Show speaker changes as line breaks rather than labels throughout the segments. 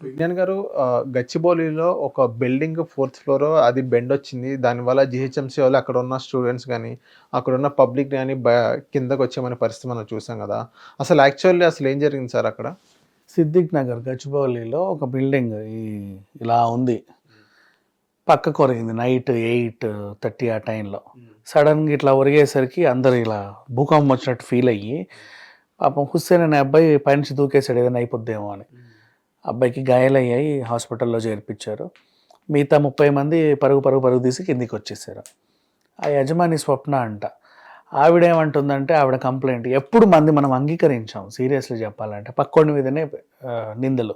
విజ్ఞాన్ గారు గచ్చిబౌలిలో ఒక బిల్డింగ్ ఫోర్త్ ఫ్లోర్ అది బెండ్ వచ్చింది. దానివల్ల జిహెచ్ఎంసీ వాళ్ళు అక్కడ ఉన్న స్టూడెంట్స్ కానీ అక్కడ ఉన్న పబ్లిక్ కానీ కిందకు వచ్చేమనే పరిస్థితి మనం చూసాం కదా. అసలు యాక్చువల్లీ అసలు ఏం జరిగింది సార్ అక్కడ?
సిద్దిక్ నగర్ గచ్చిబౌలిలో ఒక బిల్డింగ్ ఇలా ఉంది. పక్క కొరిగింది నైట్ ఎయిట్ థర్టీ ఆ టైంలో. సడన్గా ఇట్లా ఒరిగేసరికి అందరు ఇలా భూకంపం వచ్చినట్టు ఫీల్ అయ్యి పాపం హుస్సేన్ అనే అబ్బాయి పైనుంచి దూకేశాడు ఏదైనా అయిపోద్దేమో అని. అబ్బాయికి గాయాలయ్యాయి హాస్పిటల్లో చేర్పించారు. మిగతా ముప్పై మంది పరుగు పరుగు పరుగు తీసి కిందికి వచ్చేసారు. ఆ యజమాని స్వప్న అంట ఆవిడ ఏమంటుందంటే ఆవిడ కంప్లైంట్. ఎప్పుడు మంది మనం అంగీకరించాం సీరియస్లీ చెప్పాలంటే. పక్కోడి మీదనే నిందలు.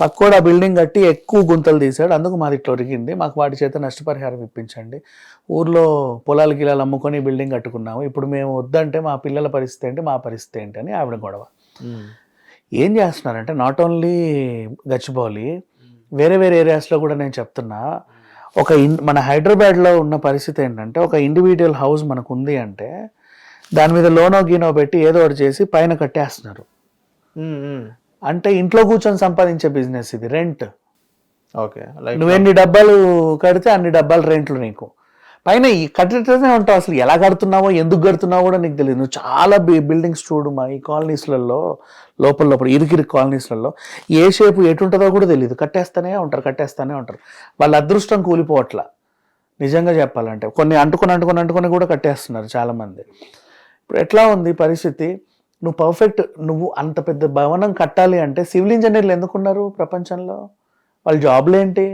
పక్కోడు ఆ బిల్డింగ్ కట్టి ఎక్కువ గుంతలు తీశాడు. అందుకు మాది ఇట్లా ఒరిగింది. మాకు వాటి చేత నష్టపరిహారం ఇప్పించండి. ఊర్లో పొలాలు గిలాలు అమ్ముకొని బిల్డింగ్ కట్టుకున్నాము. ఇప్పుడు మేము వద్దంటే మా పిల్లల పరిస్థితి ఏంటి మా పరిస్థితి ఏంటి అని ఆవిడ గొడవ. ఏం చేస్తున్నారంటే నాట్ ఓన్లీ గచ్చిబౌలి వేరే వేరే ఏరియాస్లో కూడా నేను చెప్తున్నా ఒక ఇన్ మన హైదరాబాద్లో ఉన్న పరిస్థితి ఏంటంటే ఒక ఇండివిజువల్ హౌస్ మనకు ఉంది అంటే దాని మీద లోనో గీనో పెట్టి ఏదో ఒకటి చేసి పైన కట్టేస్తున్నారు. అంటే ఇంట్లో కూర్చొని సంపాదించే బిజినెస్ ఇది రెంట్
ఓకే.
నువ్వు ఎన్ని డబ్బాలు కడితే అన్ని డబ్బాలు రెంట్లు నీకు. పైన ఈ కట్టేటనే ఉంటావు అసలు ఎలా కడుతున్నావో ఎందుకు కడుతున్నావో కూడా నీకు తెలియదు. నువ్వు చాలా బి బిల్డింగ్స్ చూడు మా ఈ కాలనీస్లలో లోపల లోపల ఇరుకిరు కాలనీస్లలో ఏ షేపు ఎటుంటుందో కూడా తెలియదు. కట్టేస్తానే ఉంటారు కట్టేస్తానే ఉంటారు. వాళ్ళ అదృష్టం కూలిపోవట్ల. నిజంగా చెప్పాలంటే కొన్ని అంటుకొని అంటుకొని అంటుకొని కూడా కట్టేస్తున్నారు చాలామంది. ఇప్పుడు ఎట్లా ఉంది పరిస్థితి? నువ్వు పర్ఫెక్ట్ నువ్వు అంత పెద్ద భవనం కట్టాలి అంటే సివిల్ ఇంజనీర్లు ఎందుకున్నారు ప్రపంచంలో? వాళ్ళ జాబ్లు ఏంటి?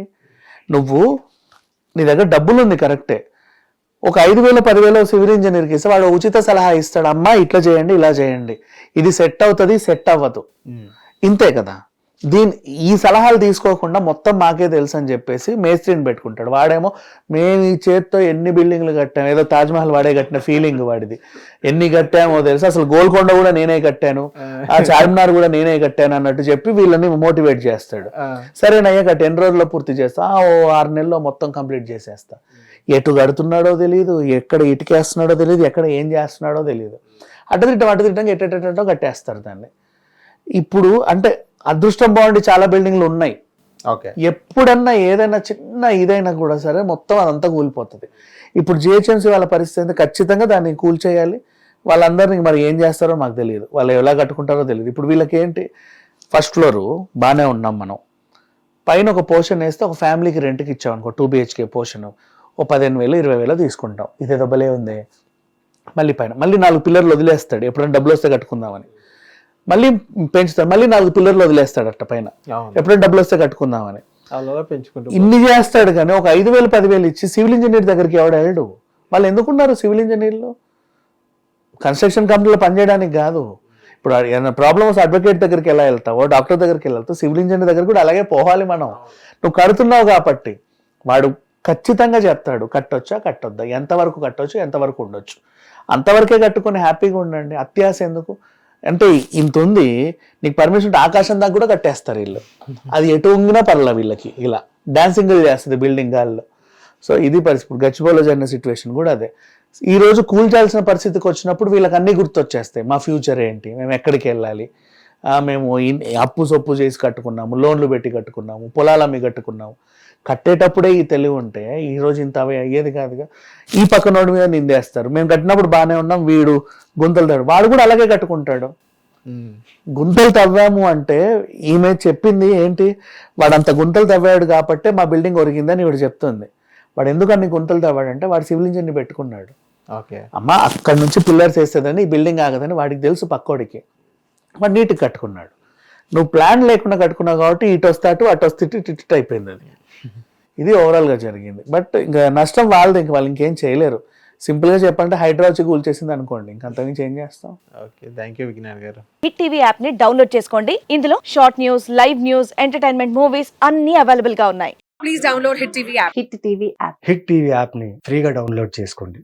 నువ్వు నీ దగ్గర డబ్బులు ఉంది కరెక్టే. ఒక ఐదు వేల పదివేల సివిల్ ఇంజనీర్కి ఇస్తే వాడు ఉచిత సలహా ఇస్తాడు అమ్మా ఇట్లా చేయండి ఇలా చేయండి. ఇది సెట్ అవుతుంది సెట్ అవ్వదు. ఇంతే కదా. దీని ఈ సలహాలు తీసుకోకుండా మొత్తం మాకే తెలుసు అని చెప్పేసి మేస్త్రిని పెట్టుకుంటాడు. వాడేమో మేము ఈ చేత్తో ఎన్ని బిల్డింగ్లు కట్టాము ఏదో తాజ్మహల్ వాడే కట్టిన ఫీలింగ్ వాడిది. ఎన్ని కట్టామో తెలుసు. అసలు గోల్కొండ కూడా నేనే కట్టాను. ఆ. చార్మినార్ కూడా నేనే కట్టాను అన్నట్టు చెప్పి వీళ్ళని మోటివేట్ చేస్తాడు. సరేనయ్యా కట్టి ఎన్ని రోజుల్లో పూర్తి చేస్తా? ఆ, ఓ ఆరు నెలల్లో మొత్తం కంప్లీట్ చేసేస్తా. ఎటు కడుతున్నాడో తెలియదు ఎక్కడ ఇటుకేస్తున్నాడో తెలియదు ఎక్కడ ఏం చేస్తున్నాడో తెలియదు అటు తిట్టం అటు తిట్టం ఎట్టేటో కట్టేస్తారు దాన్ని. ఇప్పుడు అంటే అదృష్టం బాగుండి చాలా బిల్డింగ్లు ఉన్నాయి.
ఓకే.
ఎప్పుడన్నా ఏదైనా చిన్న ఇదైనా కూడా సరే మొత్తం అదంతా కూలిపోతుంది. ఇప్పుడు జిహెచ్ఎంసీ వాళ్ళ పరిస్థితి? ఖచ్చితంగా దాన్ని కూల్చేయాలి వాళ్ళందరినీ మరి ఏం చేస్తారో మాకు తెలియదు వాళ్ళు ఎలా కట్టుకుంటారో తెలియదు ఇప్పుడు వీళ్ళకి ఏంటి ఫస్ట్ ఫ్లోర్ బాగానే ఉన్నాం మనం. పైన ఒక పోర్షన్ వేస్తే ఒక ఫ్యామిలీకి రెంట్కి ఇచ్చాం అనుకో టూ బిహెచ్కే పోర్షన్. ఓ పదిహేను వేలు ఇరవై వేలు తీసుకుంటాం. ఇదేదో భలే ఉంది. మళ్ళీ పైన మళ్ళీ నాలుగు పిల్లర్లు వదిలేస్తాడు. ఎప్పుడైనా డబ్బులు వస్తే కట్టుకుందామని. మళ్ళీ పెంచుతాడు. మళ్ళీ నాలుగు పిల్లర్లు వదిలేస్తాడు అట్ట పైన ఎప్పుడైనా డబ్బులు వస్తే కట్టుకుందామని.
పెంచుకుంటూ
ఇన్ని చేస్తాడు కానీ ఒక ఐదు వేలు పదివేలు ఇచ్చి సివిల్ ఇంజనీర్ దగ్గరికి ఎవడు వెళ్ళడు? వాళ్ళు ఎందుకున్నారు సివిల్ ఇంజనీర్లు? కన్స్ట్రక్షన్ కంపెనీలో పనిచేయడానికి కాదు. ఇప్పుడు ఏదైనా ప్రాబ్లమ్స్ అడ్వకేట్ దగ్గరికి ఎలా వెళ్తావో? డాక్టర్ దగ్గరికి వెళ్తావు? సివిల్ ఇంజనీర్ దగ్గర కూడా అలాగే పోవాలి మనం. నువ్వు కడుతున్నావు కాబట్టి. వాడు ఖచ్చితంగా చెప్తాడు కట్టొచ్చా? కట్టొద్దా? ఎంతవరకు కట్టొచ్చు? ఎంతవరకు ఉండొచ్చు? అంతవరకే కట్టుకొని హ్యాపీగా ఉండండి. అత్యాశ ఎందుకు? అంటే ఇంత ఉంది నీకు పర్మిషన్ ఉంటే ఆకాశం దాకా కూడా కట్టేస్తారు వీళ్ళు. అది ఎటు ఉంగినా పర్లే వీళ్ళకి ఇలా. డాన్సింగ్ చేస్తుంది బిల్డింగ్ గాల్లో సో ఇది పరిస్థితి. ఇప్పుడు జరిగిన సిచ్యువేషన్ కూడా అదే. ఈ రోజు కూల్చాల్సిన పరిస్థితికి వచ్చినప్పుడు వీళ్ళకి అన్ని గుర్తొచ్చేస్తాయి. మా ఫ్యూచర్ ఏంటి? మేము ఎక్కడికి వెళ్ళాలి? మేము అప్పు సొప్పు చేసి కట్టుకున్నాము లోన్లు పెట్టి కట్టుకున్నాము పొలాలు అమ్మి కట్టుకున్నాము. కట్టేటప్పుడే ఈ తెలివి ఉంటే ఈ రోజు ఇంత అవి అయ్యేది కాదుగా. ఈ పక్కనోడి మీద నిందేస్తారు. మేము కట్టినప్పుడు బాగానే ఉన్నాం వీడు గుంతలు తవ్వాడు. వాడు కూడా అలాగే కట్టుకుంటాడు. గుంతలు తవ్వాము అంటే ఈమె చెప్పింది ఏంటి? వాడు అంత గుంతలు తవ్వాడు కాబట్టే మా బిల్డింగ్ ఒరిగిందని వీడు చెప్తుంది. వాడు ఎందుకు అన్ని గుంతలు తవ్వాడంటే వాడు సివిల్ ఇంజనీర్ పెట్టుకున్నాడు.
ఓకే.
అమ్మ అక్కడ నుంచి పిల్లర్స్ వేసేదని ఈ బిల్డింగ్ ఆగదని వాడికి తెలుసు పక్కోడికి. వాడు నీట్గా కట్టుకున్నాడు. నువ్వు ప్లాన్ లేకుండా కట్టుకున్నావు కాబట్టి ఇటు వస్తే అటు అటు వస్తే ఇటు, అయిపోయింది అది. ఇది ఓవరాల్గా జరిగింది. బట్ ఇంకా నష్టం వాళ్ళది ఇంక వాళ్ళు ఇంకేం చేయలేరు. సింపుల్గా చెప్పాలంటే హైడ్రా వచ్చి కూల్చేసింది అనుకోండి. ఇంకంతకుమించి ఏం చేస్తాం?
ఓకే థ్యాంక్ యూ విజ్ఞాన్ గారు.
హిట్ టీవీ యాప్ని డౌన్లోడ్ చేసుకోండి. ఇందులో short news live news entertainment movies అన్ని అవైలబుల్గా ఉన్నాయి.
Please download Hit TV app.
Hit TV app
hit TV యాప్ని ఫ్రీగా డౌన్లోడ్ చేసుకోండి.